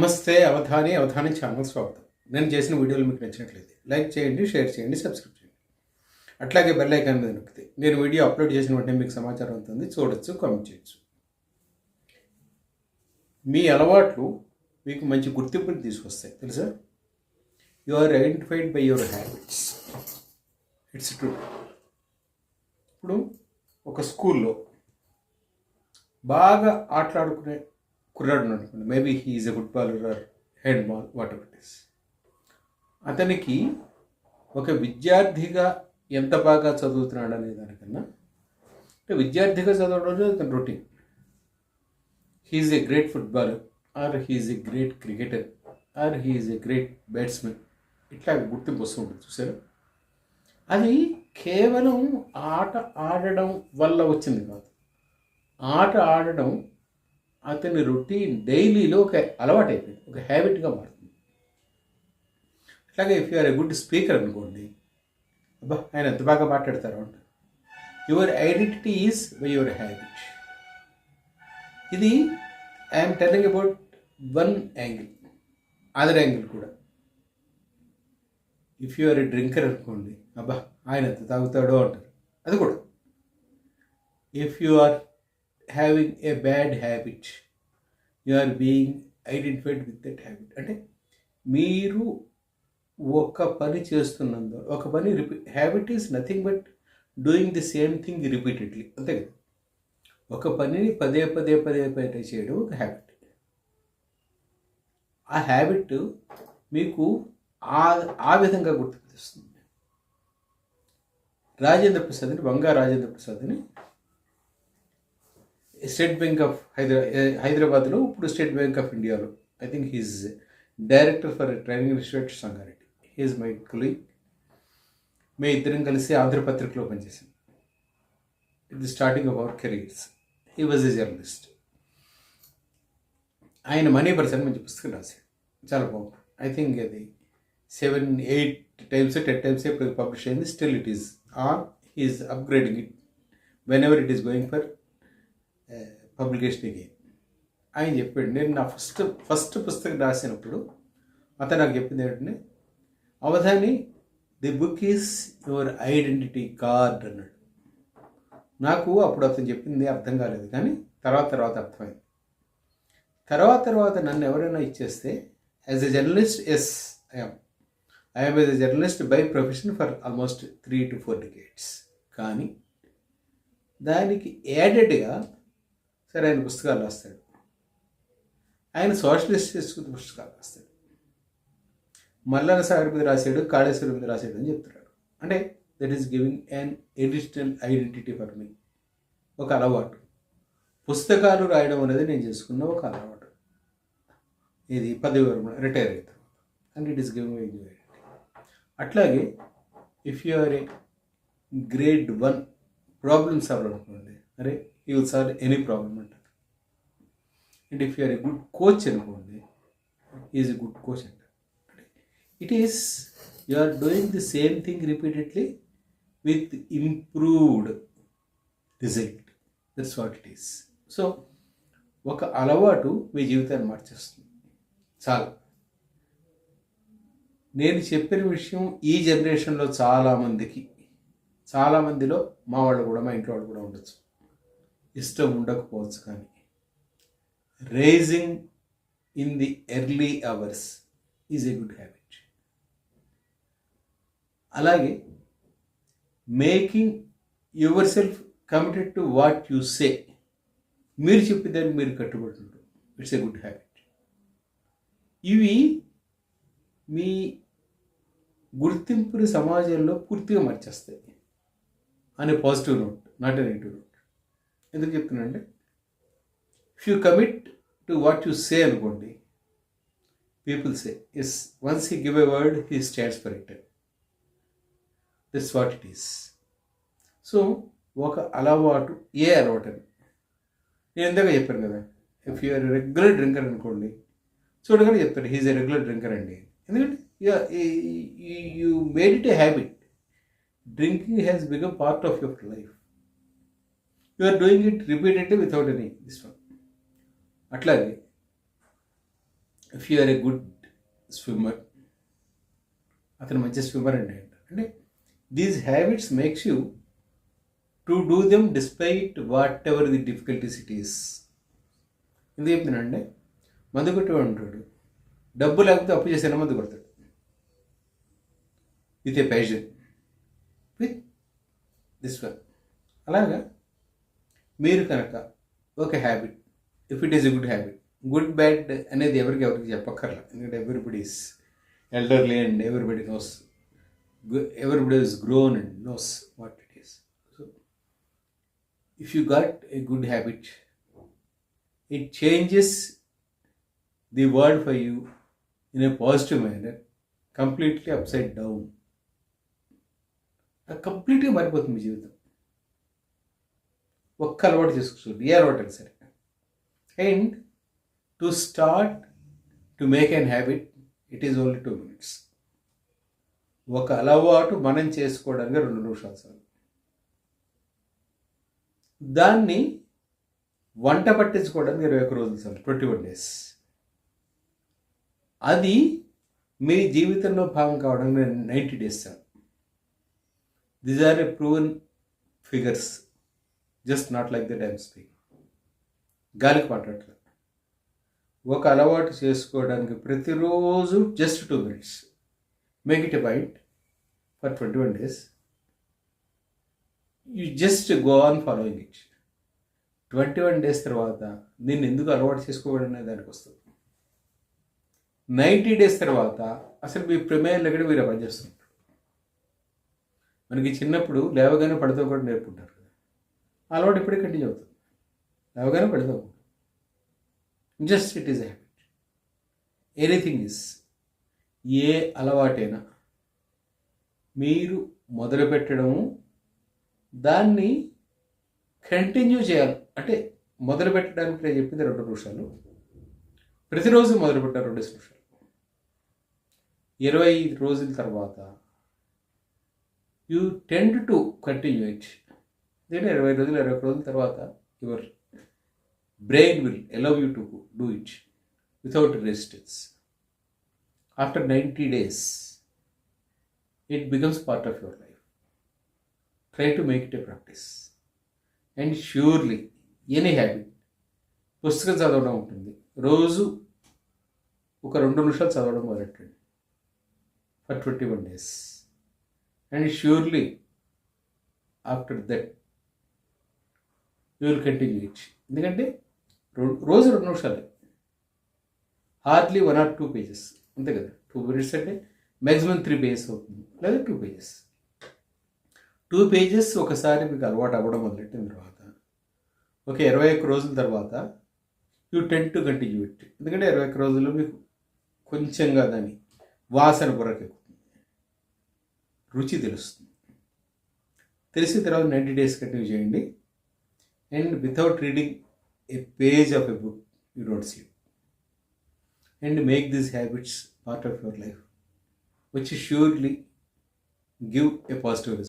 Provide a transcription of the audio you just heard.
నమస్తే అవధాని అవధాని ఛానల్ స్వాగతం. నేను చేసిన వీడియోలు మీకు నచ్చినట్లయితే లైక్ చేయండి షేర్ చేయండి సబ్స్క్రైబ్ చేయండి. అట్లాగే బెల్ ఐకాన్ మీద నొక్కితే నేను వీడియో అప్లోడ్ చేసిన వెంటనే మీకు సమాచారం ఉంటుంది చూడొచ్చు కామెంట్ చేయొచ్చు. మీ అలవాట్లు మీకు మంచి గుర్తింపుని తీసుకొస్తాయి తెలుసా? You are identified by your habits it's true ఇప్పుడు ఒక స్కూల్లో బాగా ఆటలాడుకునే కుర్రాడు అనుకోండి. Maybe he's a footballer or head ball whatever it is అతనికి ఒక విద్యార్థిగా ఎంత బాగా చదువుతున్నాడు అనే దానికన్నా అంటే విద్యార్థిగా చదవడం అతని routine he's a great footballer or he's a great cricketer or he's a great batsmen ఇట్లా గుర్తింపు వస్తూ ఉంటుంది చూసారు? అది కేవలం ఆట ఆడడం వల్ల వచ్చింది కాదు. ఆట ఆడడం అతని రొటీన్ డైలీలో ఒక అలవాటు అయిపోయింది ఒక హ్యాబిట్గా మారుతుంది. అట్లాగే if you're a good speaker అనుకోండి అబ్బా ఆయన ఎంత బాగా మాట్లాడతారు అంటారు your identity is by your habit ఇది I'm telling about one angle other angle కూడా. If you are a drinker అనుకోండి అబ్బా ఆయన ఎంత తాగుతాడో అంటారు. అది కూడా. If you are having a bad habit you are being identified with that habit అంటే మీరు ఒక పని చేస్తున్నందు ఒక పని repeat habit is nothing but doing the same thing repeatedly అంతే కదా? ఒక పనిని పదే పదే పదే పదే చేయడం ఒక హ్యాబిట్ ఆ హ్యాబిట్ మీకు ఆ ఆ విధంగా గుర్తుపిస్తుంది రాజేంద్ర ప్రసాద్ని బంగారు రాజేంద్ర ప్రసాద్ని స్టేట్ బ్యాంక్ ఆఫ్ హైదరా హైదరాబాద్లో ఇప్పుడు స్టేట్ బ్యాంక్ ఆఫ్ ఇండియాలో. I think he's director for training institute Sangareddy he's my colleague మేము ఇద్దరం కలిసి ఆంధ్రపత్రికలో పనిచేసాం it the starting of our careers he was a journalist ఆయన మనీ పర్సన్ మంచి పుస్తకం రాశాడు. చాలా బాగుంది. ఐ థింక్ అది seven eight times ten times ఇప్పుడు పబ్లిష్ అయింది. Still it is on he's upgrading it whenever it is going for పబ్లికేషన్కి. ఆయన చెప్పాడు నేను నా ఫస్ట్ ఫస్ట్ పుస్తకం రాసినప్పుడు అతను నాకు చెప్పింది ఏంటంటే Avadhani the book is your identity card అన్నాడు. నాకు అప్పుడు అతను చెప్పింది అర్థం కాలేదు కానీ తర్వాత తర్వాత అర్థమైంది. తర్వాత తర్వాత నన్ను ఎవరైనా ఇచ్చేస్తే as a journalist yes I'm I'm yes a journalist by profession for almost three to four decades. కానీ దానికి యాడెడ్గా సరే ఆయన పుస్తకాలు రాస్తాడు. ఆయన సోషలిస్ట్ చేసుకున్న పుస్తకాలు రాస్తాడు. మల్లన సాగర్ మీద రాశాడు కాళేశ్వరి మీద రాశాడు అని చెప్తున్నాడు. అంటే that is giving an additional identity for me ఒక అలవాటు. పుస్తకాలు రాయడం అనేది నేను చేసుకున్న ఒక అలవాటు. ఇది పదవి వరకు రిటైర్ అయిన తర్వాత. And it is giving identity అట్లాగే if you are a grade one problem solve అనుకోండి అరే you will solve any problem అంటారు and if you're a good coach అనుకోండి ఈజ్ ఎ గుడ్ కోచ్ అంటారు it is you are doing the same thing repeatedly with improved result that's what it is so ఒక అలవాటు మీ జీవితాన్ని మార్చేస్తుంది. చాలా. నేను చెప్పిన విషయం ఈ జనరేషన్లో చాలామందికి చాలామందిలో మా వాళ్ళు కూడా మా ఇంట్లో వాళ్ళు కూడా ఉండొచ్చు. ఇష్టం ఉండకపోవచ్చు కానీ. Raising in the early hours is a good habit అలాగే making yourself committed to what you say మీరు చెప్పేదాన్ని మీరు కట్టుబడి ఇట్స్ ఏ గుడ్ హ్యాబిట్ ఇవి మీ గుర్తింపుని సమాజంలో పూర్తిగా మార్చేస్తాయి. అనే positive note not a negative note ఎందుకు చెప్తున్నానంటే if you commit to what you say అనుకోండి people say yes once he give a word he stands for it this what it is so ఒక అలవాటు ఏ అలవాటు అని. నేను ఇందాక చెప్పాను కదా ఇఫ్ యూఆర్ రెగ్యులర్ డ్రింకర్ అనుకోండి చూడగానే చెప్తారు హీజ్ ఎ రెగ్యులర్ డ్రింకర్ అండి. ఎందుకంటే you made it a habit drinking has become part of your life you are doing it repeatedly without any this one అట్లాగే if you are a good swimmer అతను మంచి swimmer అండి. అంటే these habits makes you to do them despite whatever the difficulties it is ఎందుకు చెప్తున్నానంటే మందు కొట్టేవాడు ఉంటాడు. డబ్బు లేకపోతే అప్పు చేసిన మందు కొడతాడు. With a passion with this one అలాగా మీరు కనుక ఒక habit if it is a good habit good bad అనేది ఎవరికి ఎవరికి చెప్పక్కర్లా. ఎందుకంటే everybody's elderly and everybody knows everybody is grown and knows what it is so if you got a good habit it changes the world for you in a positive manner completely upside down కంప్లీట్గా మారిపోతుంది మీ జీవితం. ఒక్క అలవాటు చేసుకోవచ్చు ఏ అలవాటు అయినా సరే and to start to make and habit it is only two minutes ఒక అలవాటు మనం చేసుకోవడానికి రెండు నిమిషాలు చాలు. దాన్ని వంట పట్టించుకోవడానికి ఇరవై ఒక్క రోజులు చాలు ట్వంటీ వన్ డేస్. అది మీ జీవితంలో భాగం కావడానికి నైంటీ డేస్ చాలు. These are a proven figures just not like that I'm speak గాలికి మాట్లాడట్లేదు ఒక అలవాటు చేసుకోవడానికి ప్రతిరోజు just two minutes. Make it a point for twenty one days you just go on following it twenty one days తర్వాత నేను ఎందుకు అలవాటు చేసుకోవాలనే దానికి వస్తుంది. నైంటీ డేస్ తర్వాత అసలు మీ ప్రమేయం లేకుండా మీరు పనిచేస్తుంటారు మనకి చిన్నప్పుడు లేవగానే పడితే కూడా నేర్పుంటారు అలవాటు ఇప్పుడే కంటిన్యూ అవుతుంది. లేవగానే పెడతావు. Just it is a habit anything is ఏ అలవాటైనా మీరు మొదలుపెట్టడము దాన్ని కంటిన్యూ చేయాలి. అంటే మొదలు పెట్టడానికి నేను చెప్పింది రెండు నిమిషాలు. ప్రతిరోజు మొదలుపెట్టారు రెండు నిమిషాలు. ఇరవై రోజుల తర్వాత you tend to continue it ఎందుకంటే ఇరవై రోజులు ఇరవై ఒక్క రోజుల తర్వాత your brain will allow you to do it without resistance after ninety days it becomes part of your life try to make it a practice and surely any habit పుస్తకం చదవడం ఉంటుంది. రోజు ఒక రెండు నిమిషాలు చదవడం మొదలెట్టండి. For twenty one days and surely after that you will continue it ఎందుకంటే రోజు రెండు నిమిషాలే. Hardly one or two pages. అంతే కదా. టూ మినిట్స్ అంటే మ్యాక్సిమం త్రీ పేజెస్ అవుతుంది. లేదా టూ పేజెస్. టూ పేజెస్ ఒకసారి మీకు అలవాటు అవ్వడం మొదలెట్టిన తర్వాత ఒక ఇరవై ఒక్క రోజుల తర్వాత you tend to continue it. ఎందుకంటే ఇరవై ఒక్క రోజుల్లో మీకు కొంచెంగా దాని వాసన బుర్రకెక్కుతుంది రుచి తెలుస్తుంది. తెలిసిన తర్వాత నైంటీ డేస్ కంటిన్యూ చేయండి. And without reading a page of a book, you don't sleep. And make these habits part of your life, which surely give a positive result.